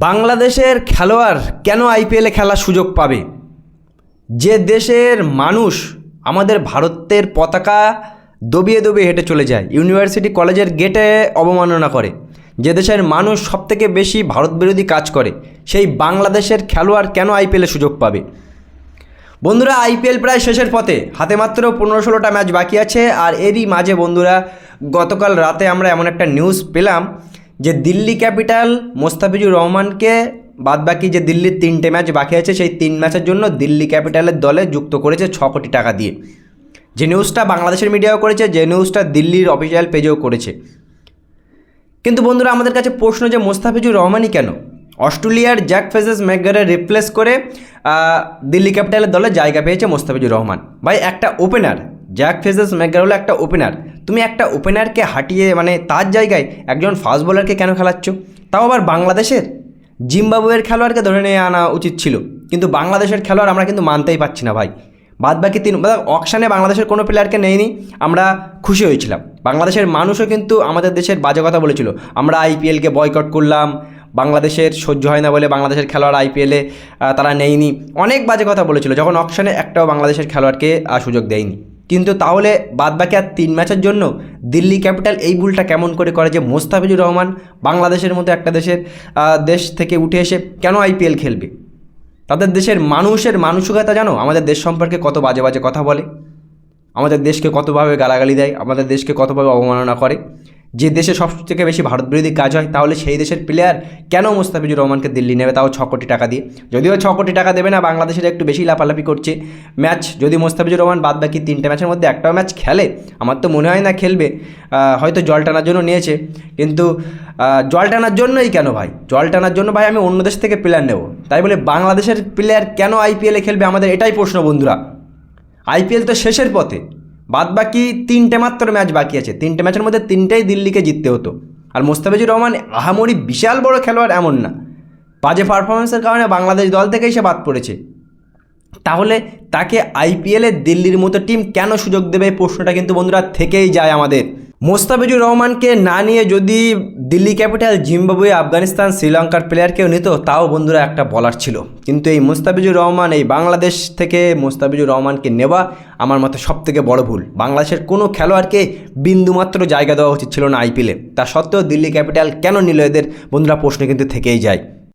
বাংলাদেশের খেলোয়াড় কেন আইপিএলে খেলার সুযোগ পাবে? যে দেশের মানুষ আমাদের ভারতের পতাকা দবিয়ে দবিয়ে হেঁটে চলে যায়, ইউনিভার্সিটি কলেজের গেটে অবমাননা করে, যে দেশের মানুষ সবথেকে বেশি ভারত বিরোধী কাজ করে, সেই বাংলাদেশের খেলোয়াড় কেন আইপিএলে সুযোগ পাবে? বন্ধুরা, আইপিএল প্রায় শেষের পথে, হাতে মাত্র পনেরো ষোলোটা ম্যাচ বাকি আছে, আর এরই মাঝে বন্ধুরা, গতকাল রাতে আমরা এমন একটা নিউজ পেলাম যে দিল্লি ক্যাপিটাল মোস্তাফিজুর রহমানকে, বাদবাকি যে দিল্লির তিনটে ম্যাচ বাকি আছে, সেই তিন ম্যাচের জন্য দিল্লি ক্যাপিটালের দলে যুক্ত করেছে ছ কোটি টাকা দিয়ে। যে নিউজটা বাংলাদেশের মিডিয়াও করেছে, যে নিউজটা দিল্লির অফিসিয়াল পেজেও করেছে। কিন্তু বন্ধুরা, আমাদের কাছে প্রশ্ন যে মোস্তাফিজুর রহমানই কেন? অস্ট্রেলিয়ার জ্যাক ফেজেস ম্যাকগারে রিপ্লেস করে দিল্লি ক্যাপিটালের দলে জায়গা পেয়েছে মোস্তাফিজুর রহমান। ভাই, একটা ওপেনার জ্যাক ফেজেস ম্যাকগার হলো একটা ওপেনার তুমি একটা ওপেনারকে হাঁটিয়ে মানে তার জায়গায় একজন ফাস্ট বোলারকে কেন খেলাচ্ছ? তাও আবার বাংলাদেশের জিম্বাবুয়ের খেলোয়াড়কে ধরে নিয়ে আনা উচিত ছিল। কিন্তু বাংলাদেশের খেলোয়াড় আমরা কিন্তু মানতেই পারছি না ভাই। বাদ বাকি তিন অকশানে বাংলাদেশের কোনো প্লেয়ারকে নেয়নি, আমরা খুশি হয়েছিলাম। বাংলাদেশের মানুষও কিন্তু আমাদের দেশের বাজে কথা বলেছিল। আমরা আইপিএলকে বয়কট করলাম, বাংলাদেশের সহ্য হয় না বলে বাংলাদেশের খেলোয়াড় আইপিএলে তারা নেয়নি। অনেক বাজে কথা বলেছিল, যখন অকশানে একটাও বাংলাদেশের খেলোয়াড়কে সুযোগ দেয়নি। কিন্তু তাহলে বাদবাকি আর তিন ম্যাচের জন্য দিল্লি ক্যাপিটাল এই ভুলটা কেমন করে করে যে মোস্তাফিজুর রহমান বাংলাদেশের মতো একটা দেশের দেশ থেকে উঠে এসে কেন আইপিএল খেলবে? তাদের দেশের মানুষের মানসিকতা জানো? আমাদের দেশ সম্পর্কে কত বাজে বাজে কথা বলে? আমাদের দেশকে কতভাবে গালাগালি দেয়? আমাদের দেশকে কতভাবে অবমাননা করে? যে দেশে সব থেকে বেশি ভারত বিরোধী কাজ হয়, তাহলে সেই দেশের প্লেয়ার কেন মোস্তাফিজুর রহমানকে দিল্লি নেবে? তাও ছ কোটি টাকা দিয়ে। যদিও ছ কোটি টাকা দেবে না, বাংলাদেশের একটু বেশি লাফালাফি করছে। ম্যাচ, যদি মোস্তাফিজুর রহমান বাদ বাকি তিনটে ম্যাচের মধ্যে একটাও ম্যাচ খেলে, আমার তো মনে হয় না খেলবে। হয়তো জল টানার জন্য নিয়েছে। কিন্তু জল টানার জন্যই কেন ভাই? জল টানার জন্য ভাই আমি অন্য দেশ থেকে প্লেয়ার নেব। তাই বলে বাংলাদেশের প্লেয়ার কেন আইপিএলে খেলবে? আমাদের এটাই প্রশ্ন বন্ধুরা। আইপিএল তো শেষের পথে। বাদ বাকি তিনটে মাত্র ম্যাচ বাকি আছে। তিনটে ম্যাচের মধ্যে তিনটেই দিল্লিকে জিততে হতো। আর মোস্তাফিজুর রহমান আহামরি বিশাল বড় খেলোয়াড় এমন না। বাজে পারফরমেন্সের কারণে বাংলাদেশ দল থেকেই সে বাদ পড়েছে। তাহলে তাকে আইপিএলে দিল্লির মতো টিম কেন সুযোগ দেবে প্রশ্নটা কিন্তু বন্ধুরা থেকেই যায় আমাদের। মোস্তাফিজুর রহমানকে না নিয়ে যদি দিল্লি ক্যাপিটাল, জিম্বাবুয়ে, আফগানিস্তান, শ্রীলঙ্কার প্লেয়ারকেও নিত, তাও বন্ধুরা একটা বলার ছিল। কিন্তু এই মুস্তাফিজুর রহমান, এই বাংলাদেশ থেকে মোস্তাফিজুর রহমানকে নেওয়া আমার মতে সব থেকে বড় ভুল। বাংলাদেশের কোনো খেলোয়াড়কে বিন্দুমাত্র জায়গা দেওয়া উচিত ছিল না আইপিএলে তা সত্ত্বেও দিল্লি ক্যাপিটাল কেন নিল এদের? বন্ধুরা প্রশ্ন কিন্তু থেকেই যায়।